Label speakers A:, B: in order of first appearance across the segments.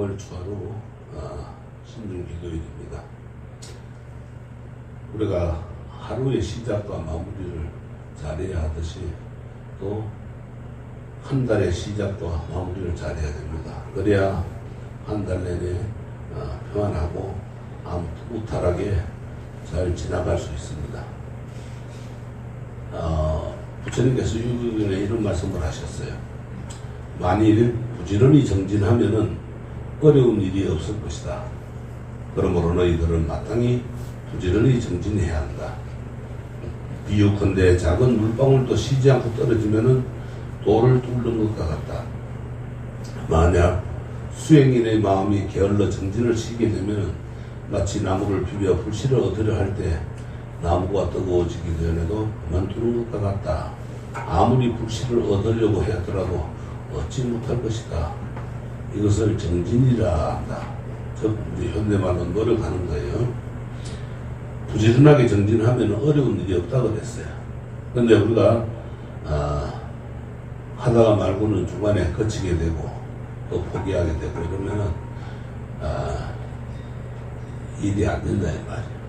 A: 6월 초하루 어, 신중 기도일입니다. 우리가 하루의 시작과 마무리를 잘해야 하듯이 또 한 달의 시작과 마무리를 잘해야 됩니다. 그래야 한 달 내내 어, 평안하고 아무 무탈하게 잘 지나갈 수 있습니다. 어, 부처님께서 유교견에 이런 말씀을 하셨어요. 만일 부지런히 정진하면은 어려운 일이 없을 것이다. 그러므로 너희들은 마땅히 부지런히 정진해야 한다. 비유컨대 작은 물방울도 쉬지 않고 떨어지면은 돌을 뚫는 것과 같다. 만약 수행인의 마음이 게을러 정진을 쉬게 되면은 마치 나무를 비벼 불씨를 얻으려 할 때 나무가 뜨거워지기 전에도 그만두는 것과 같다. 아무리 불씨를 얻으려고 하더라도 얻지 못할 것이다. 이것을 정진이라 한다. 즉 현대말로 노력하는 거예요. 부지런하게 정진하면 어려운 일이 없다고 그랬어요. 근데 우리가 아, 하다가 말고는 중간에 거치게 되고 또 포기하게 되고 이러면은 아, 일이 안 된다 이 말이에요.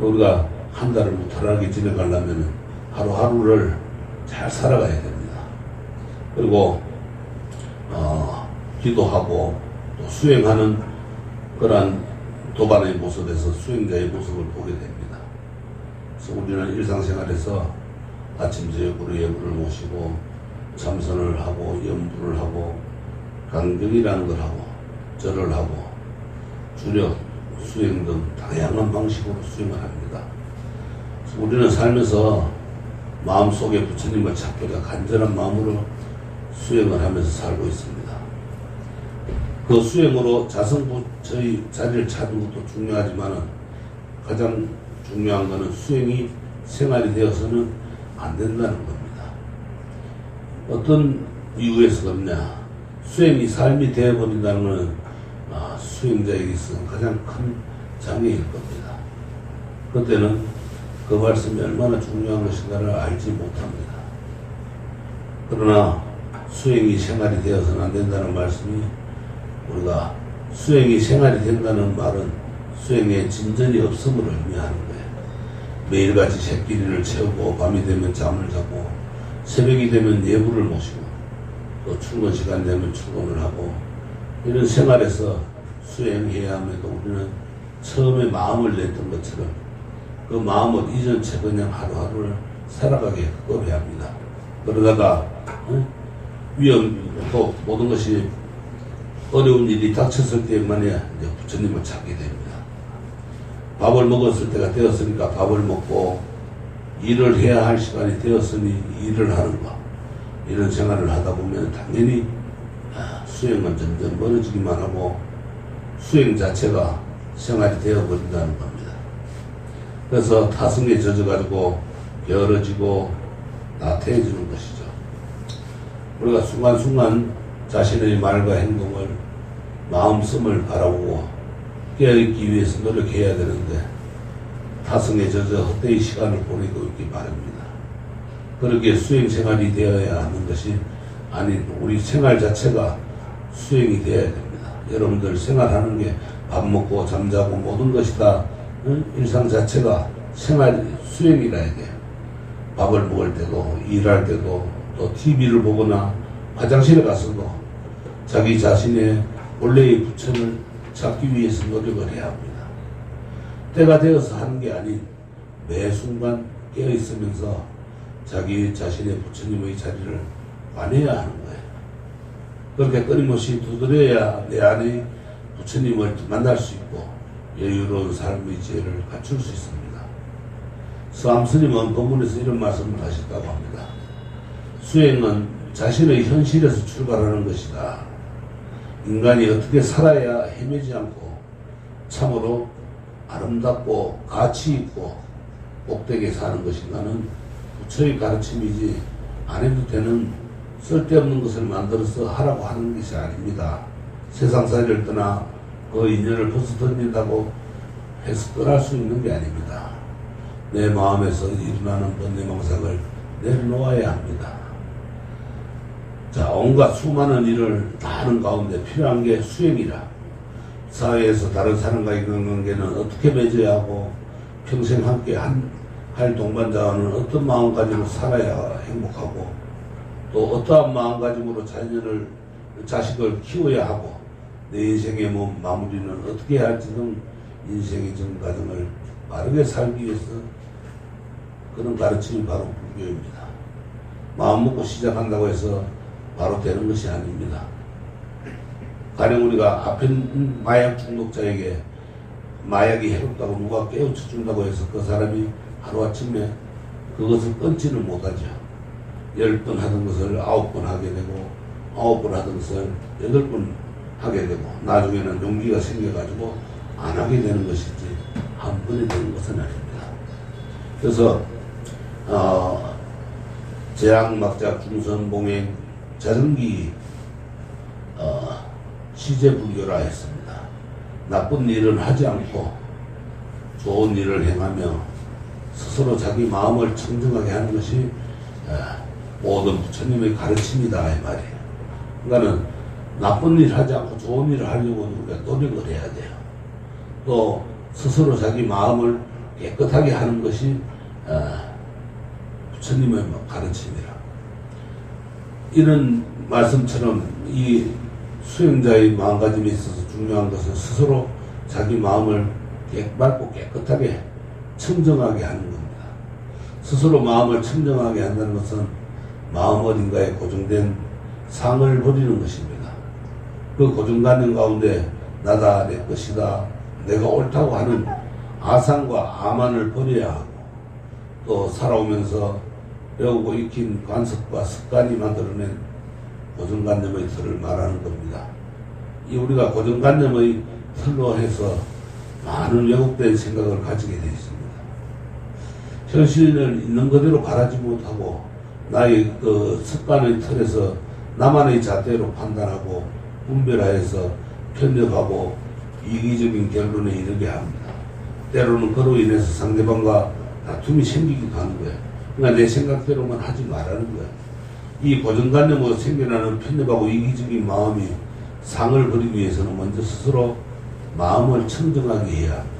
A: 우리가 한 달을 무탈하게 지내가려면 하루하루를 잘 살아가야 됩니다. 그리고 어, 기도하고 또 수행하는 그러한 도반의 모습에서 수행자의 모습을 보게 됩니다. 그래서 우리는 일상생활에서 아침 저녁으로 예불을 모시고 참선을 하고 염불을 하고 강경이라는 걸 하고 절을 하고 주력 수행 등 다양한 방식으로 수행을 합니다. 우리는 살면서 마음속에 부처님을 찾기가 간절한 마음으로 수행을 하면서 살고 있습니다. 그 수행으로 자성부 저희 자리를 찾는 것도 중요하지만 가장 중요한 것은 수행이 생활이 되어서는 안 된다는 겁니다. 어떤 이유에서 그러냐? 수행이 삶이 되어버린다는 것은 아, 수행자에게 있어서 가장 큰 장애일 겁니다. 그때는 그 말씀이 얼마나 중요한 것인가를 알지 못합니다. 그러나 수행이 생활이 되어서는 안 된다는 말씀이 우리가 수행이 생활이 된다는 말은 수행에 진전이 없음을 의미하는 거예요. 매일같이 새끼리를 채우고 밤이 되면 잠을 자고 새벽이 되면 예불을 모시고 또 출근 시간 되면 출근을 하고 이런 생활에서 수행해야 함에도 우리는 처음에 마음을 냈던 것처럼 그 마음을 채 그냥 하루하루를 살아가게 급해야 합니다. 그러다가 어? 위험 또 모든 것이 어려운 일이 닥쳤을 때만이야 이제 부처님을 찾게 됩니다. 밥을 먹었을 때가 되었으니까 밥을 먹고 일을 해야 할 시간이 되었으니 일을 하는 거 이런 생활을 하다 보면 당연히 아, 수행은 점점 멀어지기만 하고 수행 자체가 생활이 되어버린다는 겁니다. 그래서 타성에 젖어가지고 게으러지고 나태해지는 것이죠. 우리가 순간순간 자신의 말과 행동을 마음씀을 바라보고 깨어있기 위해서 노력해야 되는데 타성에 젖어 헛되이 시간을 보내고 있기 바랍니다. 그렇게 수행 생활이 되어야 하는 것이 아닌 우리 생활 자체가 수행이 되어야 됩니다. 여러분들 생활하는 게 밥 먹고 잠자고 모든 것이 다 응? 일상 자체가 생활 수행이라 해야 돼요. 밥을 먹을 때도 일할 때도 또 TV를 보거나 화장실에 가서도 자기 자신의 원래의 부처를 찾기 위해서 노력을 해야 합니다. 때가 되어서 하는 게 아닌 매 순간 깨어 있으면서 자기 자신의 부처님의 자리를 관해야 하는 거예요. 그렇게 끊임없이 두드려야 내 안에 부처님을 만날 수 있고 여유로운 삶의 지혜를 갖출 수 있습니다. 수암스님은 본문에서 이런 말씀을 하셨다고 합니다. 수행은 자신의 현실에서 출발하는 것이다. 인간이 어떻게 살아야 헤매지 않고 참으로 아름답고 가치 있고 복되게 사는 것인가는 부처의 가르침이지 안 해도 되는 쓸데없는 것을 만들어서 하라고 하는 것이 아닙니다. 세상살이를 떠나 그 인연을 벗어 던진다고 해서 떠날 수 있는 게 아닙니다. 내 마음에서 일어나는 번뇌 망상을 내려놓아야 합니다. 자, 온갖 수많은 일을 다 하는 가운데 필요한 게 수행이라. 사회에서 다른 사람과 있는 관계는 어떻게 맺어야 하고 평생 함께 한, 할 동반자와는 어떤 마음가짐으로 살아야 행복하고 또 어떠한 마음가짐으로 자녀를 자식을 키워야 하고 내 인생의 뭐 마무리는 어떻게 해야 할지 등 인생의 전 과정을 빠르게 살기 위해서 그런 가르침이 바로 불교입니다. 마음 먹고 시작한다고 해서 바로 되는 것이 아닙니다. 가령 우리가 아픈 마약 중독자에게 마약이 해롭다고 누가 깨우쳐 준다고 해서 그 사람이 하루아침에 그것을 끊지는 못하죠. 열 번 하던 것을 아홉 번 하게 되고 아홉 번 하던 것을 여덟 번 하게 되고 나중에는 용기가 생겨가지고 안 하게 되는 것이지 한 번에 되는 것은 아닙니다. 그래서 어, 재앙 막자 중선 봉행 자전기 어, 시제 불교라 했습니다. 나쁜 일은 하지 않고 좋은 일을 행하며 스스로 자기 마음을 청정하게 하는 것이 어, 모든 부처님의 가르침이다 이 말이에요. 그러니까는 나쁜 일 하지 않고 좋은 일을 하려고 우리가 노력을 해야 돼요. 또 스스로 자기 마음을 깨끗하게 하는 것이 어, 부처님의 가르침이라. 이런 말씀처럼 이 수행자의 마음가짐에 있어서 중요한 것은 스스로 자기 마음을 깨끗고 깨끗하게 청정하게 하는 겁니다. 스스로 마음을 청정하게 한다는 것은 마음 어딘가에 고정된 상을 버리는 것입니다. 그 고정관념 가운데 나다, 내 것이다, 내가 옳다고 하는 아상과 아만을 버려야 하고 또 살아오면서 배우고 익힌 관습과 습관이 만들어낸 고정관념의 틀을 말하는 겁니다. 이 우리가 고정관념의 틀로 해서 많은 왜곡된 생각을 가지게 되어 있습니다. 현실을 있는 그대로 바라지 못하고 나의 그 습관의 틀에서 나만의 잣대로 판단하고 분별하여서 편협하고 이기적인 결론에 이르게 합니다. 때로는 그로 인해서 상대방과 다툼이 생기기도 하는 거예요. 그러니까 내 생각대로만 하지 말라는 거예요. 이 고정관념으로 생겨나는 편협하고 이기적인 마음이 상을 버리기 위해서는 먼저 스스로 마음을 청정하게 해야 합니다.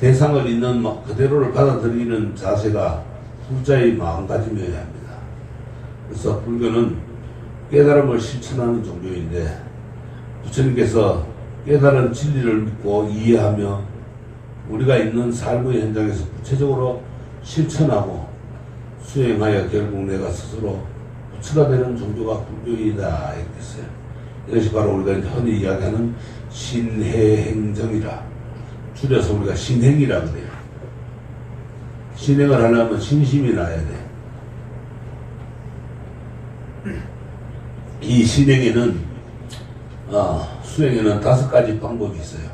A: 대상을 있는 마- 그대로를 받아들이는 자세가 후자의 마음가짐이어야 합니다. 그래서 불교는 깨달음을 실천하는 종교인데 부처님께서 깨달은 진리를 믿고 이해하며 우리가 있는 삶의 현장에서 구체적으로 실천하고 수행하여 결국 내가 스스로 부처가 되는 종교가 불교이다 이렇게 했어요. 이것이 바로 우리가 흔히 이야기하는 신해행정이라 줄여서 우리가 신행이라 그래요. 신행을 하려면 신심이 나야 돼. 이 신행에는 어, 수행에는 다섯 가지 방법이 있어요.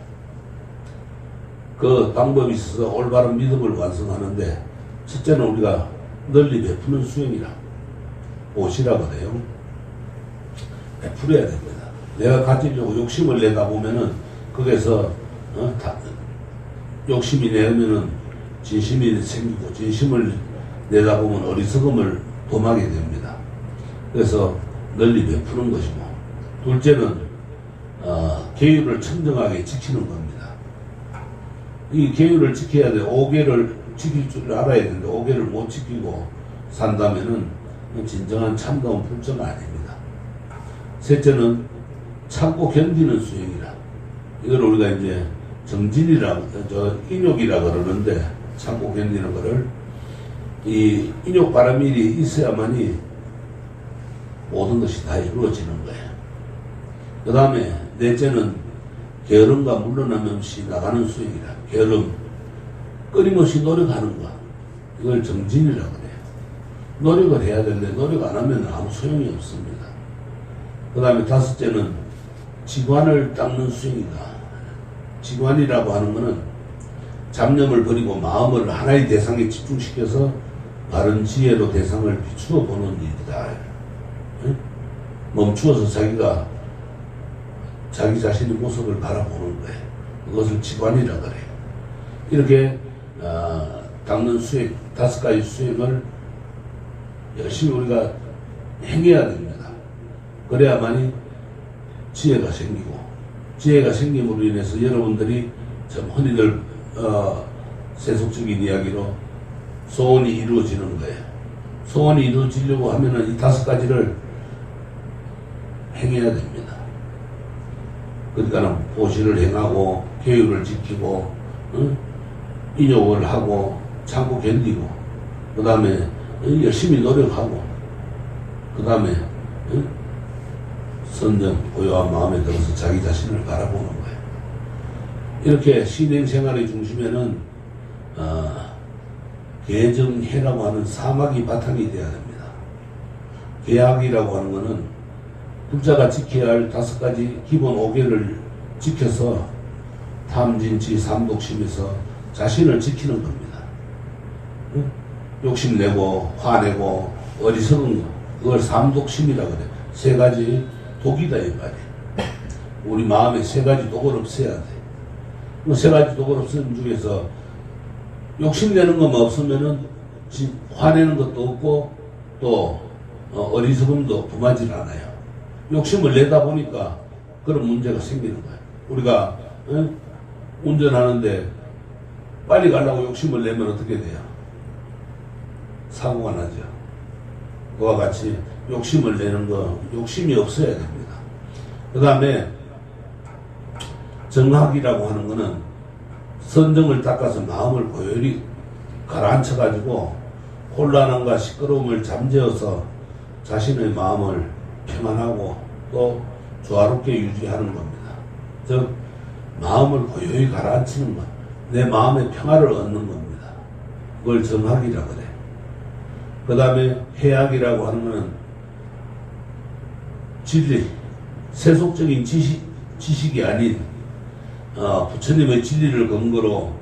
A: 그 방법이 있어서 올바른 믿음을 완성하는데 첫째는 우리가 널리 베푸는 수행이라 옷이라 그래요. 베풀어야 됩니다. 내가 가지려고 욕심을 내다 보면은 거기서 어, 다, 욕심이 내면은 진심이 생기고 진심을 내다 보면 어리석음을 범하게 됩니다. 그래서 널리 베푸는 것이고 둘째는 어, 계율을 청정하게 지키는 겁니다. 이 계율을 지켜야 돼. 오계를 지킬 줄 알아야 되는데 오계를 못 지키고 산다면은 진정한 참다운 불자가 아닙니다. 셋째는 참고 견디는 수행이라. 이걸 우리가 이제 정진이라, 저 인욕이라 그러는데 참고 견디는 거를 이 인욕 바람일이 있어야만이 모든 것이 다 이루어지는 거예요. 그 다음에 넷째는 게으름과 물러나면 없이 나가는 수행이라. 게으름, 끊임없이 노력하는 것. 이걸 정진이라고 그래요. 노력을 해야 되는데 노력 안 하면 아무 소용이 없습니다. 그 다음에 다섯째는 지관을 닦는 수행이다. 지관이라고 하는 것은 잡념을 버리고 마음을 하나의 대상에 집중시켜서 바른 지혜로 대상을 비추어 보는 일이다. 응? 멈추어서 자기가 자기 자신의 모습을 바라보는 거예요. 그것을 지관이라 그래요. 이렇게 어, 닦는 수행 다섯 가지 수행을 열심히 우리가 행해야 됩니다. 그래야만이 지혜가 생기고 지혜가 생김으로 인해서 여러분들이 참 흔히들 어, 세속적인 이야기로 소원이 이루어지는 거예요. 소원이 이루어지려고 하면은 이 다섯 가지를 행해야 됩니다. 그러니까 보시를 행하고 교육을 지키고 응? 인욕을 하고 참고 견디고 그 다음에 열심히 노력하고 그 다음에 선정 고요한 마음에 들어서 자기 자신을 바라보는 거예요. 이렇게 신행 생활의 중심에는 어, 개정해라고 하는 사막이 바탕이 되어야 됩니다. 계약이라고 하는 것은 불자가 지켜야 할 다섯 가지 기본 5개를 지켜서 탐진치 삼독심에서 자신을 지키는 겁니다. 응? 욕심내고 화내고 어리석은 거 그걸 삼독심이라 그래. 세 가지 독이다 이 말이야. 우리 마음에 세 가지 독을 없애야 돼. 그세 가지 독을 없애는 중에서 욕심내는 것만 없으면은 지- 화내는 것도 없고 또 어, 어리석음도 범하지 않아요. 욕심을 내다 보니까 그런 문제가 생기는 거예요. 우리가 어? 운전하는데 빨리 가려고 욕심을 내면 어떻게 돼요? 사고가 나죠. 그와 같이 욕심을 내는 거 욕심이 없어야 됩니다. 그 다음에 정학이라고 하는 거는 선정을 닦아서 마음을 고요히 가라앉혀 가지고 혼란함과 시끄러움을 잠재워서 자신의 마음을 평안하고 또 조화롭게 유지하는 겁니다. 즉 마음을 고요히 가라앉히는 것, 내 마음의 평화를 얻는 겁니다. 그걸 정학이라 그래. 그 다음에 해학이라고 하는 것은 진리, 세속적인 지식, 지식이 아닌 어, 부처님의 진리를 근거로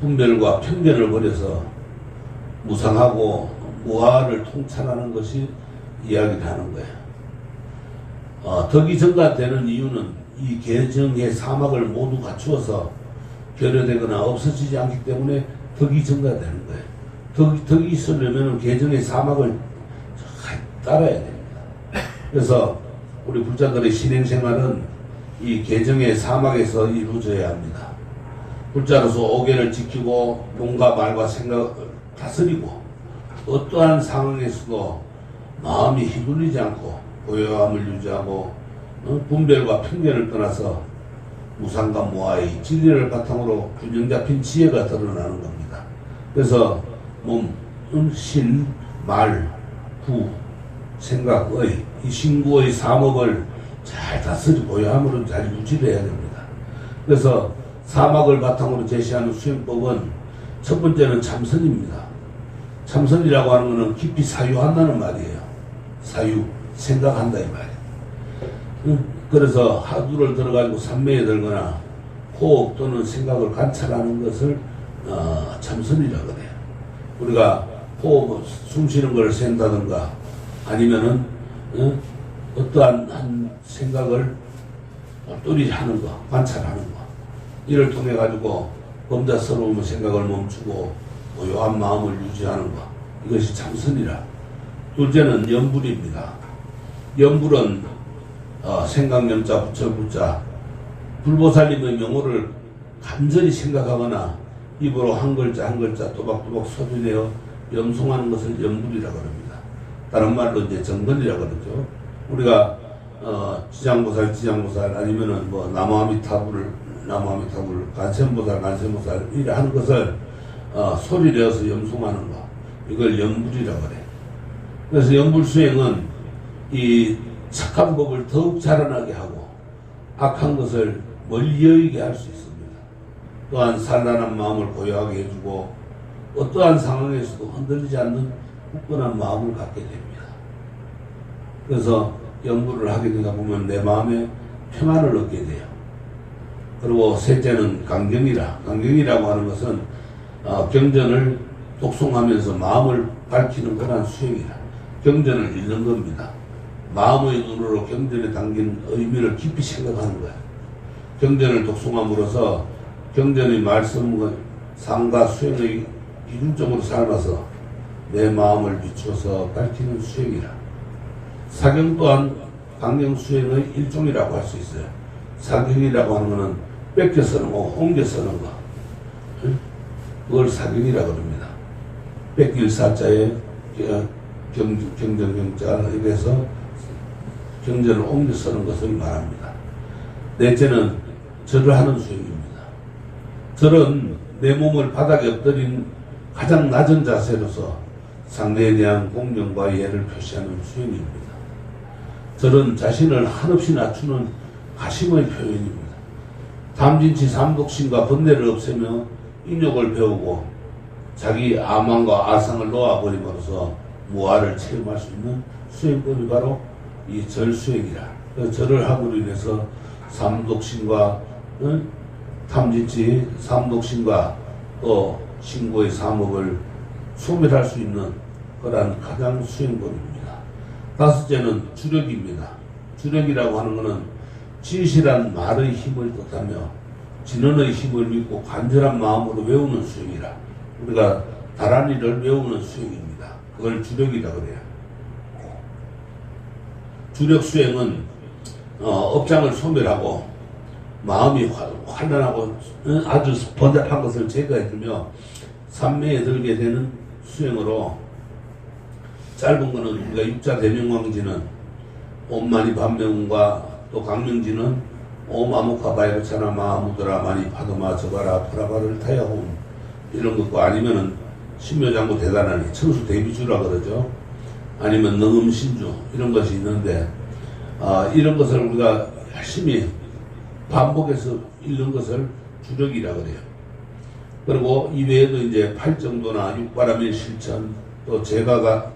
A: 분별과 편견을 버려서 무상하고 무아를 통찰하는 것이 이야기를 하는 거예요. 어, 덕이 증가되는 이유는 이 개정의 사막을 모두 갖추어서 결여되거나 없어지지 않기 때문에 덕이 증가되는 거예요. 덕, 덕이 있으려면 개정의 사막을 잘 따라야 됩니다. 그래서 우리 불자들의 신행생활은 이 개정의 사막에서 이루어져야 합니다. 불자로서 오계를 지키고 몸과 말과 생각을 다스리고 어떠한 상황에서도 마음이 휘둘리지 않고 고요함을 유지하고 어, 분별과 편견을 떠나서 무상과 무아의 진리를 바탕으로 균형 잡힌 지혜가 드러나는 겁니다. 그래서 몸, 음, 신, 말, 구, 생각, 의, 이 신구의 사목을 잘 다스리 고요함으로 잘 유지를 해야 됩니다. 그래서 사막을 바탕으로 제시하는 수행법은 첫 번째는 참선입니다. 참선이라고 하는 것은 깊이 사유한다는 말이에요. 사유, 생각한다 이 말이에요. 응? 그래서 하두를 들어가지고 산매에 들거나 호흡 또는 생각을 관찰하는 것을 어, 참선이라 그래요. 우리가 호흡, 숨 쉬는 걸 센다든가 아니면은 어? 어떠한 한 생각을 똘똘히 하는 거, 관찰하는 거 이를 통해 가지고 범자스러운 생각을 멈추고 고요한 마음을 유지하는 것 이것이 참선이라 둘째는 염불입니다. 염불은 어, 생각명자 부처부자 불보살님의 명호를 간절히 생각하거나 입으로 한 글자 한 글자 또박또박 소리내어 염송하는 것을 염불이라고 합니다. 다른 말로 이제 정근이라고 그러죠. 우리가 어, 지장보살 지장보살 아니면은 뭐 나무아미타불 나무아미타불 간센보살 간센보살 이래 하는 것을 어, 소리 내어서 염송하는 거 이걸 염불이라고 그래. 그래서 염불 수행은 이 착한 법을 더욱 자라나게 하고 악한 것을 멀리 여기게 할 수 있습니다. 또한 산란한 마음을 고요하게 해주고 어떠한 상황에서도 흔들리지 않는 굳건한 마음을 갖게 됩니다. 그래서 연구를 하게 되다 보면 내 마음에 평안을 얻게 돼요. 그리고 셋째는 강경이라. 강경이라고 하는 것은 어, 경전을 독송하면서 마음을 밝히는 그런 수행이라. 경전을 읽는 겁니다. 마음의 눈으로 경전에 담긴 의미를 깊이 생각하는 거야. 경전을 독송함으로써 경전의 말씀과 상과 수행의 기준적으로 삶아서 내 마음을 비추어서 밝히는 수행이라. 사경 또한 강경 수행의 일종이라고 할 수 있어요. 사경이라고 하는 것은 뺏겨 쓰는 거, 옮겨 쓰는 거. 응? 그걸 사경이라고 합니다. 뺏길 사자에 경전경자 이래서 경전을 옮겨 쓰는 것을 말합니다. 넷째는 절을 하는 수행입니다. 절은 내 몸을 바닥에 엎드린 가장 낮은 자세로서 상대에 대한 공경과 예를 표시하는 수행입니다. 절은 자신을 한없이 낮추는 가심의 표현입니다. 담진치 삼독심과 번뇌를 없애며 인욕을 배우고 자기 아망과 아상을 놓아버림으로써 무아를 체험할 수 있는 수행법이 바로 이 절수행이라. 그 절을 함으로 인해서 삼독심과 응? 탐진치 삼독심과 또 신고의 삼업을 소멸할 수 있는 그러한 가장 수행법입니다. 다섯째는 주력입니다. 주력이라고 하는 것은 진실한 말의 힘을 뜻하며 진언의 힘을 믿고 간절한 마음으로 외우는 수행이라 우리가 다란이를 외우는 수행입니다. 그걸 주력이라고 그래요. 주력 수행은 어, 업장을 소멸하고 마음이 화- 환란하고 어, 아주 번잡한 것을 제거해주며 삼매에 들게 되는 수행으로 짧은 거는 우리가 육자 대명왕지는 옴마니 반명과 또 강명지는 옴 아무카 바이브차나 마무드라 마니 파도마 저바라 프라바를 타야홈 이런 것과 아니면은 신묘장구 대단하니 청수 대비주라 그러죠. 아니면 능음신주 이런 것이 있는데 아, 이런 것을 우리가 열심히 반복해서 읽는 것을 주력이라 그래요. 그리고 이외에도 이제 팔정도나 육바람의 실천 또 제가가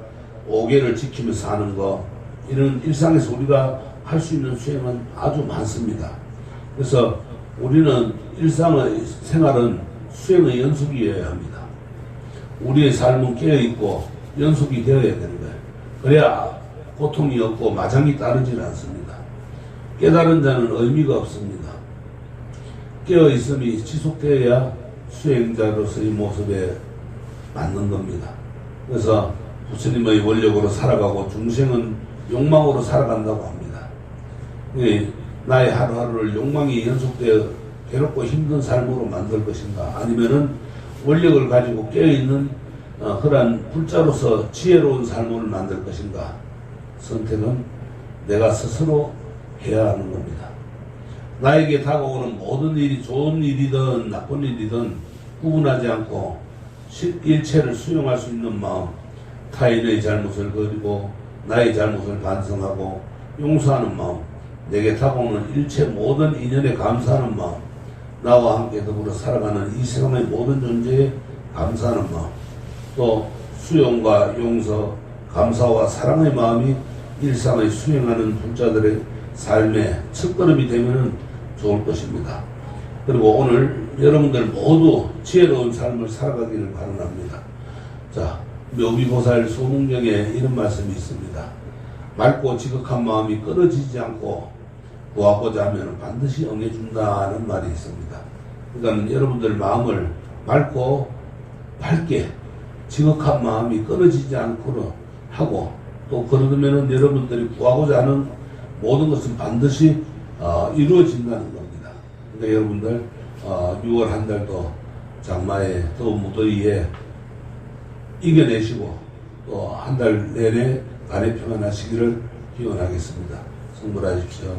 A: 오계를 지키면서 하는 거 이런 일상에서 우리가 할 수 있는 수행은 아주 많습니다. 그래서 우리는 일상의 생활은 수행의 연속이어야 합니다. 우리의 삶은 깨어있고 연속이 되어야 거예요. 그래야 고통이 없고 마장이 따르질 않습니다. 깨달은 자는 의미가 없습니다. 깨어 있음이 지속되어야 수행자로서의 모습에 맞는 겁니다. 그래서 부처님의 원력으로 살아가고 중생은 욕망으로 살아간다고 합니다. 예, 나의 하루하루를 욕망이 연속되어 괴롭고 힘든 삶으로 만들 것인가 아니면은 원력을 가지고 깨어있는 어, 그러한 불자로서 지혜로운 삶을 만들 것인가 선택은 내가 스스로 해야 하는 겁니다. 나에게 다가오는 모든 일이 좋은 일이든 나쁜 일이든 구분하지 않고 실- 일체를 수용할 수 있는 마음, 타인의 잘못을 그리고 나의 잘못을 반성하고 용서하는 마음, 내게 다가오는 일체 모든 인연에 감사하는 마음, 나와 함께 더불어 살아가는 이 세상의 모든 존재에 감사하는 마음, 또 수용과 용서, 감사와 사랑의 마음이 일상의 수행하는 불자들의 삶의 첫걸음이 되면 좋을 것입니다. 그리고 오늘 여러분들 모두 지혜로운 삶을 살아가기를 바랍니다. 자, 묘비보살 소문경에 이런 말씀이 있습니다. 맑고 지극한 마음이 끊어지지 않고 구하고자 하면 반드시 응해준다는 말이 있습니다. 그러니까 여러분들 마음을 맑고 밝게 지극한 마음이 끊어지지 않도록 하고 또 그러면은 여러분들이 구하고자 하는 모든 것은 반드시 어, 이루어진다는 겁니다. 그러니까 여러분들 어, 6월 한 달도 장마에 더운 무더위에 이겨내시고 또 한 달 내내 간에 평안하시기를 기원하겠습니다.
B: 수고하십시오.